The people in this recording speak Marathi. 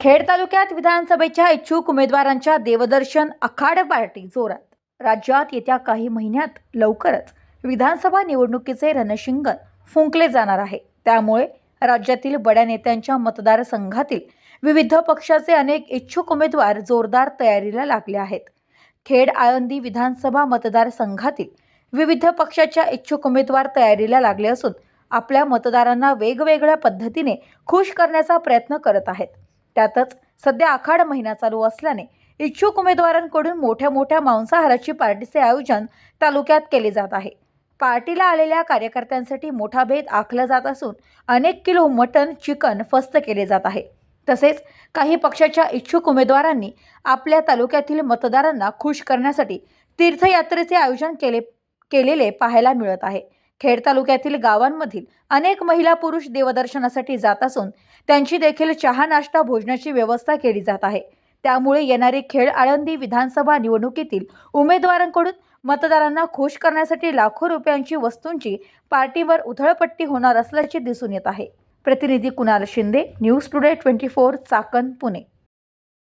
खेड तालुक्यात विधानसभेच्या इच्छुक उमेदवारांच्या देवदर्शन अखाड पार्टी जोरात. राज्यात येत्या काही महिन्यात लवकरच विधानसभा निवडणुकीचे रणशिंगण फुंकले जाणार आहे. त्यामुळे राज्यातील बड्या नेत्यांच्या मतदारसंघातील विविध पक्षाचे अनेक इच्छुक उमेदवार जोरदार तयारीला लागले आहेत. खेड आळंदी विधानसभा मतदारसंघातील विविध पक्षाच्या इच्छुक उमेदवार तयारीला लागले असून आपल्या मतदारांना वेगवेगळ्या पद्धतीने खुश करण्याचा प्रयत्न करत आहेत. त्यातच सध्या आखाड महिना चालू असल्याने इच्छुक उमेदवारांकडून मोठ्या मोठ्या मांसाहाराची पार्टीचे आयोजन तालुक्यात केले जात आहे. पार्टीला आलेल्या कार्यकर्त्यांसाठी मोठा भेद आखला जात असून अनेक किलो मटन चिकन फस्त केले जात आहे. तसेच काही पक्षाच्या इच्छुक उमेदवारांनी आपल्या तालुक्यातील मतदारांना खुश करण्यासाठी तीर्थयात्रेचे आयोजन केले केलेले पाहायला मिळत आहे. खेड तालुक्यातील गावांमधील अनेक महिला पुरुष देवदर्शनासाठी जात असून त्यांची देखील चहा नाश्ता भोजनाची व्यवस्था केली जात आहे. त्यामुळे येणारी खेड आळंदी विधानसभा निवडणुकीतील उमेदवारांकडून मतदारांना खुश करण्यासाठी लाखो रुपयांची वस्तूंची पार्टीवर उधळपट्टी होणार असल्याचे दिसून येत आहे. प्रतिनिधी Kunal Shinde news today twenty four Chakan Pune.